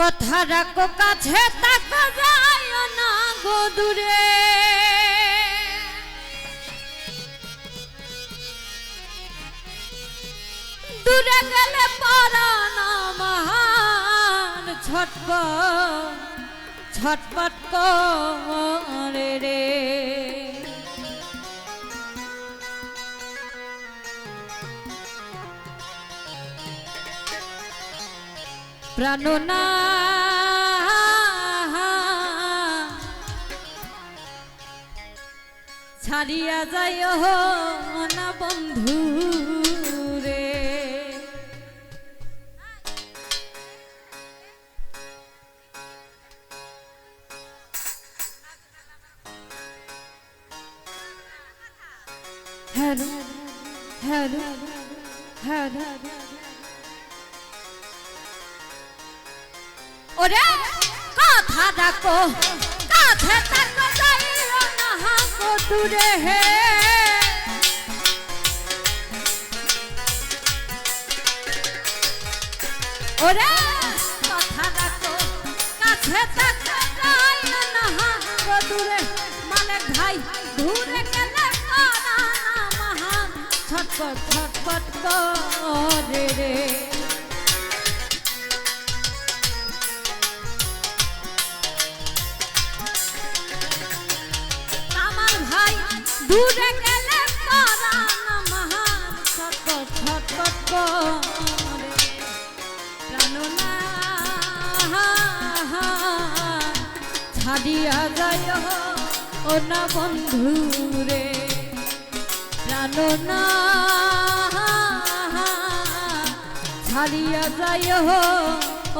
কথা রাখো কাছে তাকো যায় না গো দূরে। দূরে গেলে পরানা মহান, ছটপট ছটপট করে রে। ছাড়িয়া যায় না বন্ধু। ডাকো কাছে তাকো যাইও না হাঙ্গো ভাই দূরে গেলে পারা রে। দূরে গেলে পরাণ মহান ছটপট ছটপট করে। প্রাণনা ছাড়িয়া যায় ও না বন্ধু রে প্রাণনা ছাড়িয়া যায়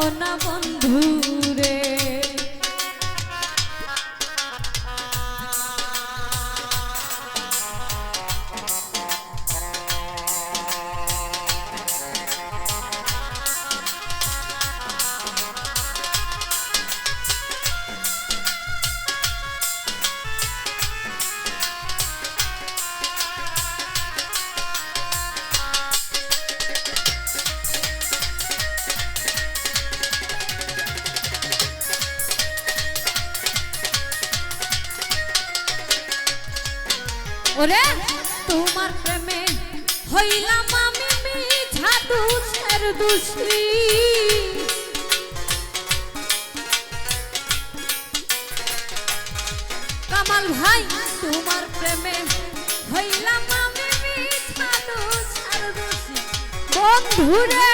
ও না বন্ধু দুষের কামাল ভাই, তোমার প্রেমে হইলাম আমি মিঠা দুষের দুষি। বন্ধুরে,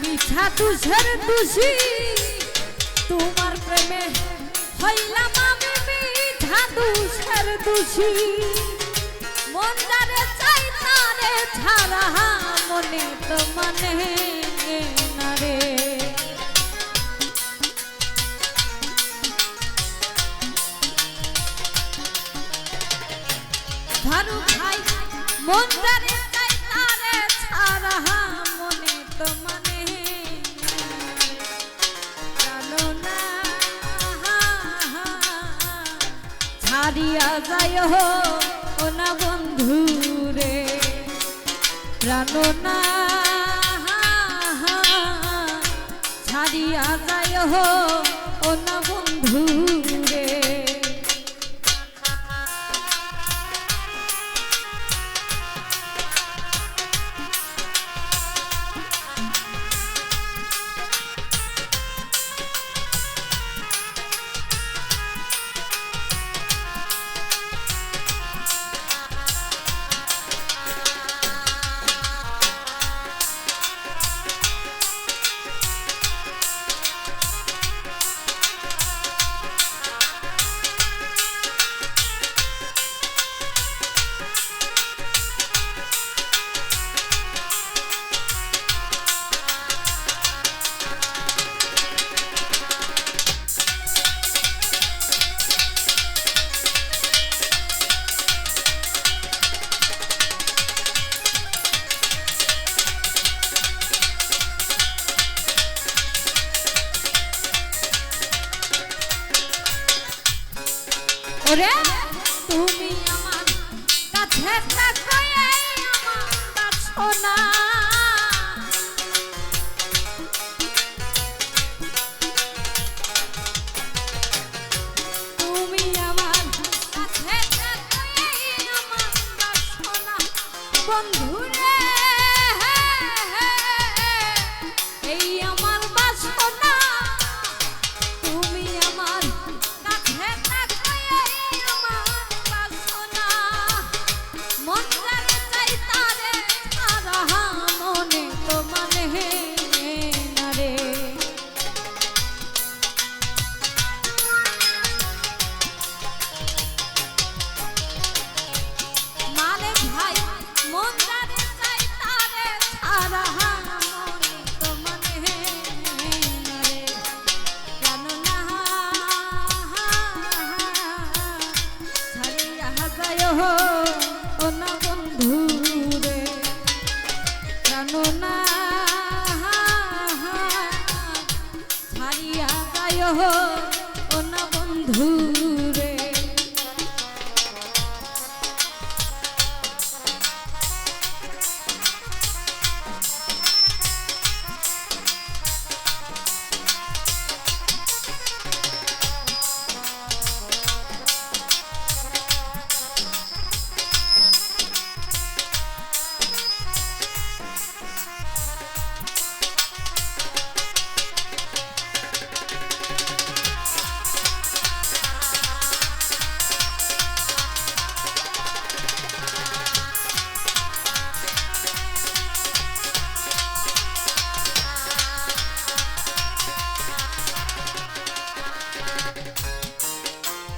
মিঠা তুষের দুষি। তোমার প্রেমে হইলাম আমি মিঠা দুষের দুষি। ছাড়া মনে তো মানে রে? ধারু ভাই মন চাই তারে ছাড়া মনে তো মানে ছাড়িয়া যায় ও না বন্ধু রে প্রাণ না ছাড়িয়া যায় ও না বন্ধু।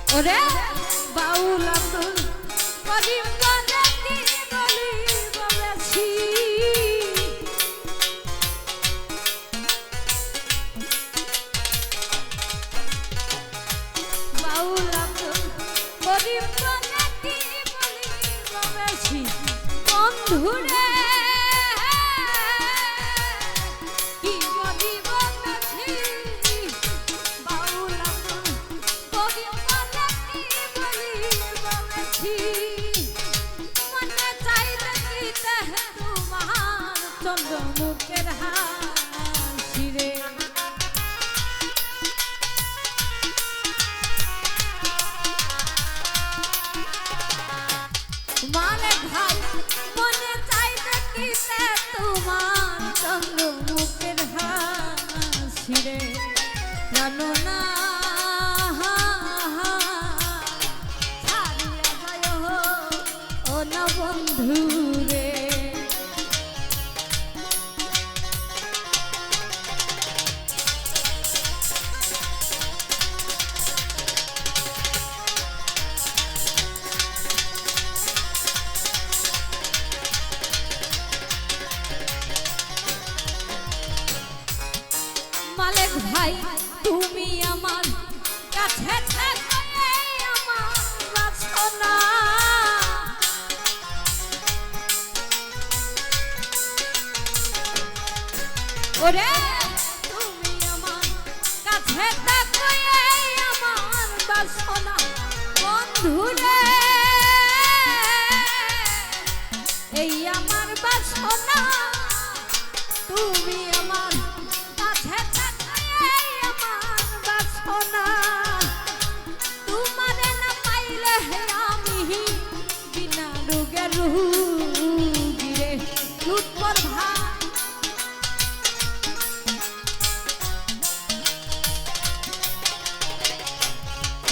ওরে বাউল আব্দুল করিম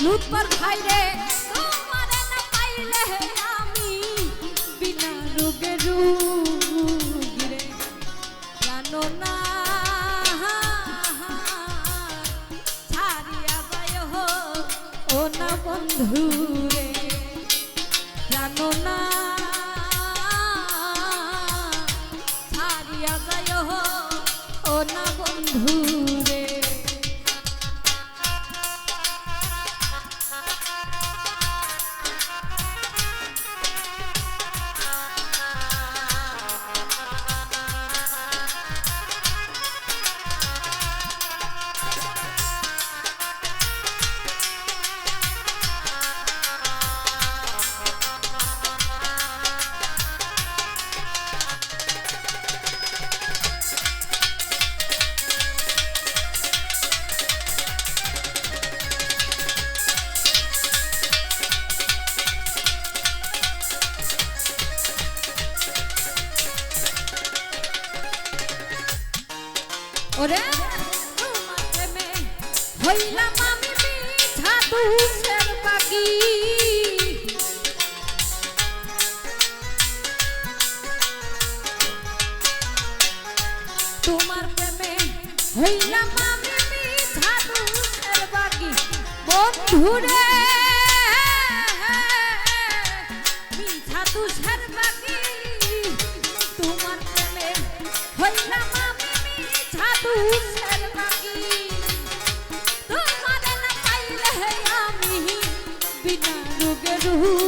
লুৎফর খাই রে। তোমার না পাইলে আমি বিনা রোগে রোগী রে। জানো না, ছাড়িয়া বায় ও না বন্ধু। ওরে। হইলাম আমি মিঠা দুষের বাগি। তোমার প্রেমে হইলাম আমি মিঠা দুষের বাগি। বন্ধুরে Ooh.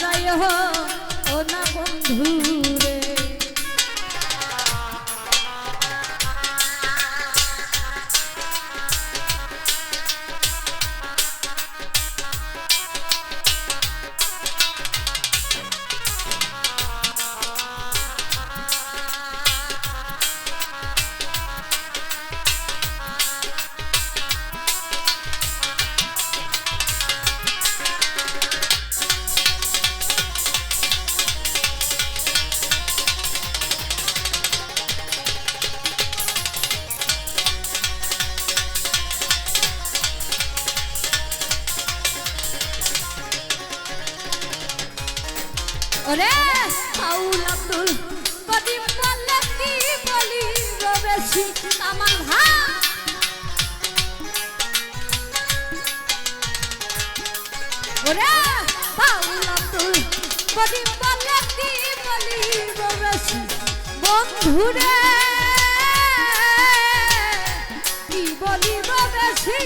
যায় ও না বন্ধু। ঘুরে কি বলিব বেশি?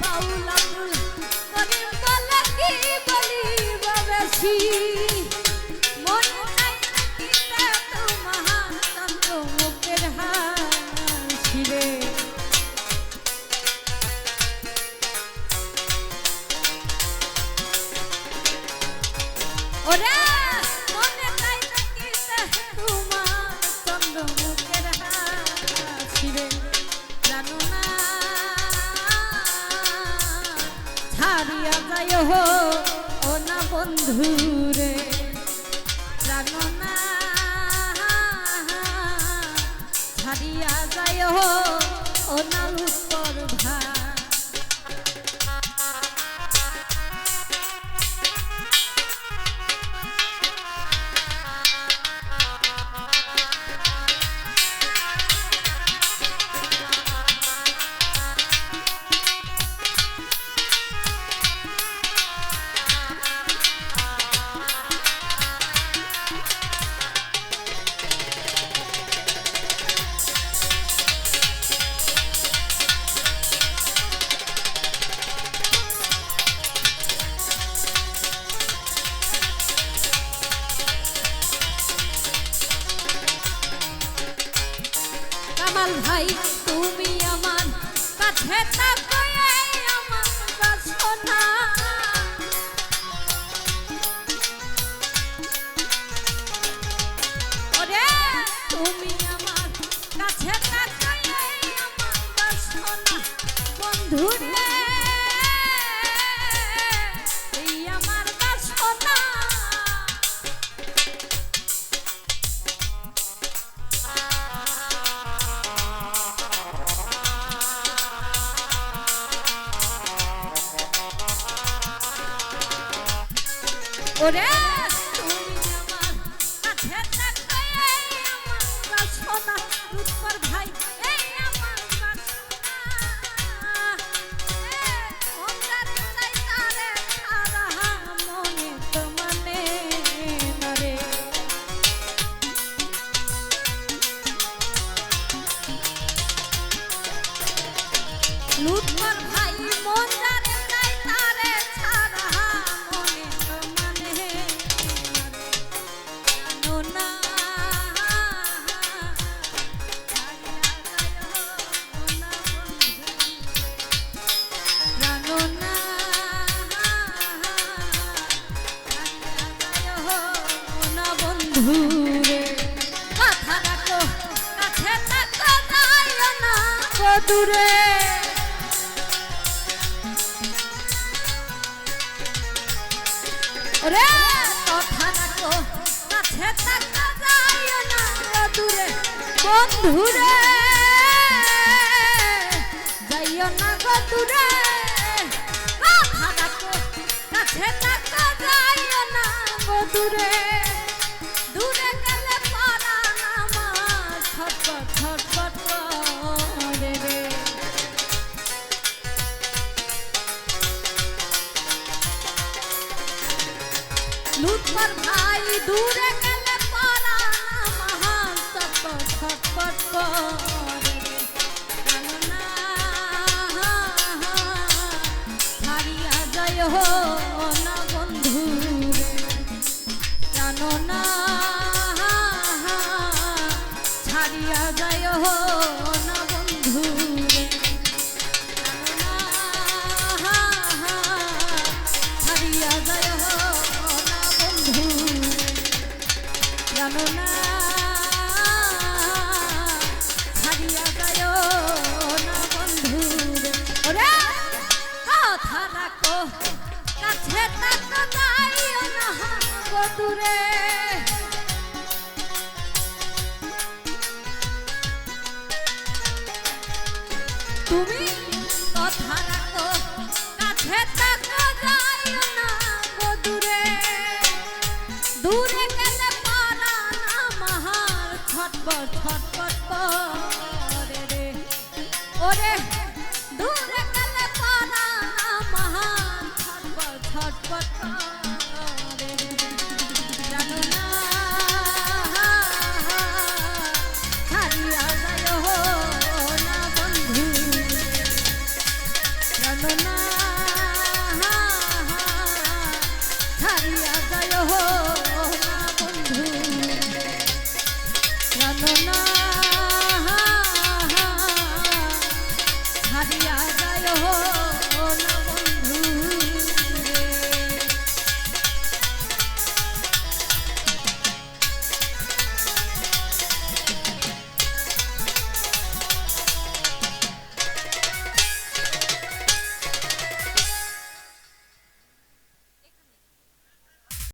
বাউল কি বলিব বেশি? যায় ও না বন্ধুরে দূরে। রে কথা রাখো, কাছে থাকা যায় না দূরে। বন্ধুরে, যাইও না গো দূরে। কথা রাখো, কাছে থাকা যায় না গো দূরে। ছাড়িয়া Tu vida.